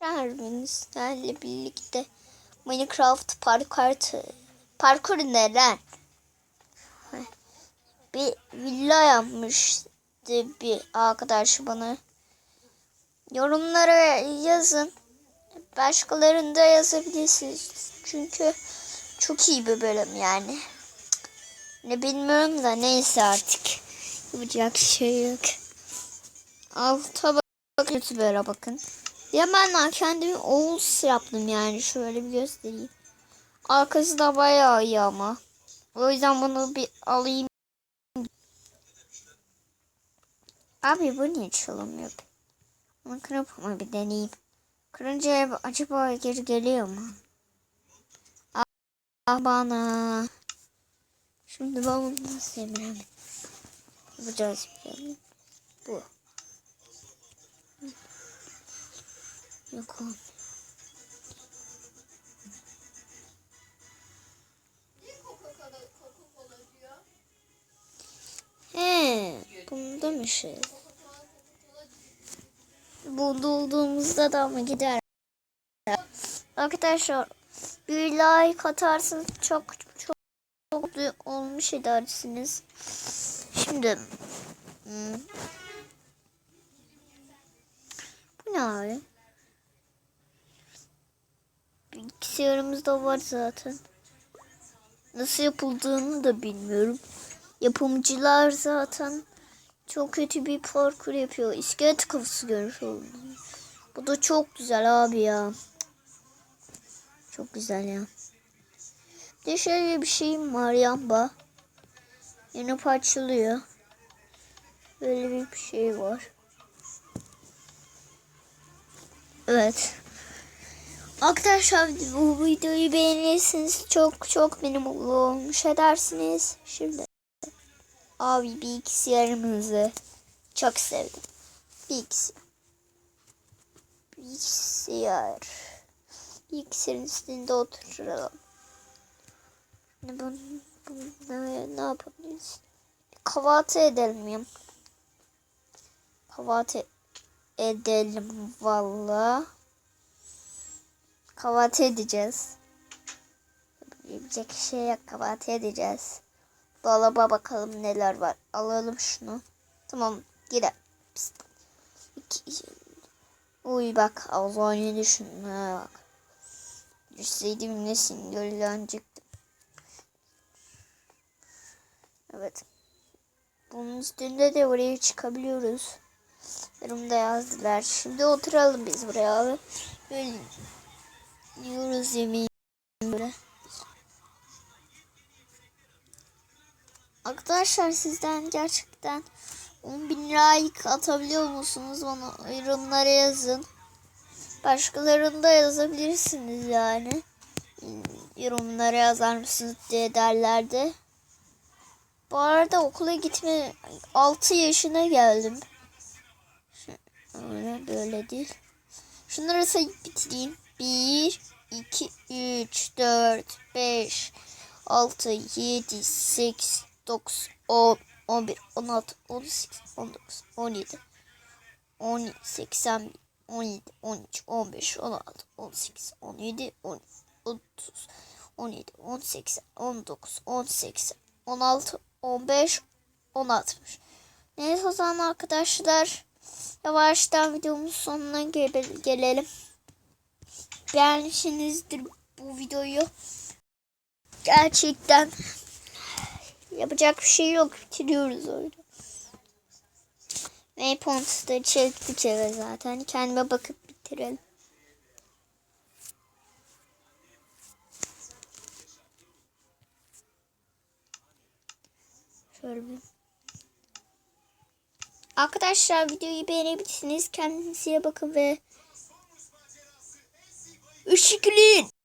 Sizlerle birlikte Minecraft parkur parkur neren? Bir villa yapmıştı bir arkadaş bana. Yorumlara yazın. Başkalarını da yazabilirsiniz. Çünkü çok iyi bir bölüm yani. Ne bilmiyorum da neyse artık. Yapacak şey yok. Alta bak YouTuber'a bakın. Ya ben kendimi Oğuz yaptım yani. Şöyle bir göstereyim. Arkası da bayağı iyi ama. O yüzden bunu bir alayım. Abi bu niye çalınmıyor? Bunu kırıp ama bir deneyeyim. Kırınca acaba geri geliyor mu? Ah bana. Şimdi ben bunu nasıl yemeğim? Yapacağız şey. Bu. Yok oğlum. He, bunda mı şey? Da mı gider? Arkadaşlar bir like atarsınız çok çok çok olmuş edersiniz. Şimdi hmm. bu ne abi? Bilgisayarımızda var zaten. Nasıl yapıldığını da bilmiyorum. Yapımcılar zaten çok kötü bir parkur yapıyor. İskelet kafası görmüş oldum. Bu da çok güzel abi ya. Çok güzel ya. Bir şöyle bir şeyim var yamba. Yeni parçalıyor. Böyle bir şey var. Evet. Arkadaşlar bu videoyu beğenirseniz çok çok beni mutlu olmuş edersiniz. Şimdi abi bilgisayarımızı çok sevdim. Bilgisayar. Bilgisayar. Bilgisayarın üstünde oturalım. Ne, bu, bu, ne, ne yapabiliriz? Kahvaltı edelim ya. Kahvaltı edelim valla. Kahvaltı edeceğiz. Yapacak şey yok. Kahvaltı edeceğiz. Dolaba bakalım neler var. Alalım şunu. Tamam. Gidelim. Uy bak. Az önce düşünme bak. Düşseydim ne sinirlenecektim. Evet. Bunun üstünde de oraya çıkabiliyoruz. Yorumda yazdılar. Şimdi oturalım biz buraya. Böyle yiyoruz yemeği böyle. Arkadaşlar sizden gerçekten 10 bin like atabiliyor musunuz? Bana yorumlara yazın. Başkalarını da yazabilirsiniz yani. Yorumlara yazar mısınız diye derlerdi. Bu arada okula gitme 6 yaşına geldim. Öyle böyle değil. Şunları sayıp bitireyim. 1, 2, 3, 4, 5, 6, 7, 8, 9, 10, 11, 16, 18, 19, 17, 10, 81, 17, 13, 15, 16, 18, 17, 10, 30, 17, 18, 19, 18, 16, 15, 16. Neyse o zaman arkadaşlar yavaştan videomuzun sonuna gel gelelim. Beğenmişsinizdir bu videoyu. Gerçekten yapacak bir şey yok. Bitiriyoruz oyunu. Waypoints'ı da çektik eve zaten. Kendime bakıp bitirelim. Arkadaşlar videoyu beğenebilirsiniz. Kendinize bakın ve ışıklayın.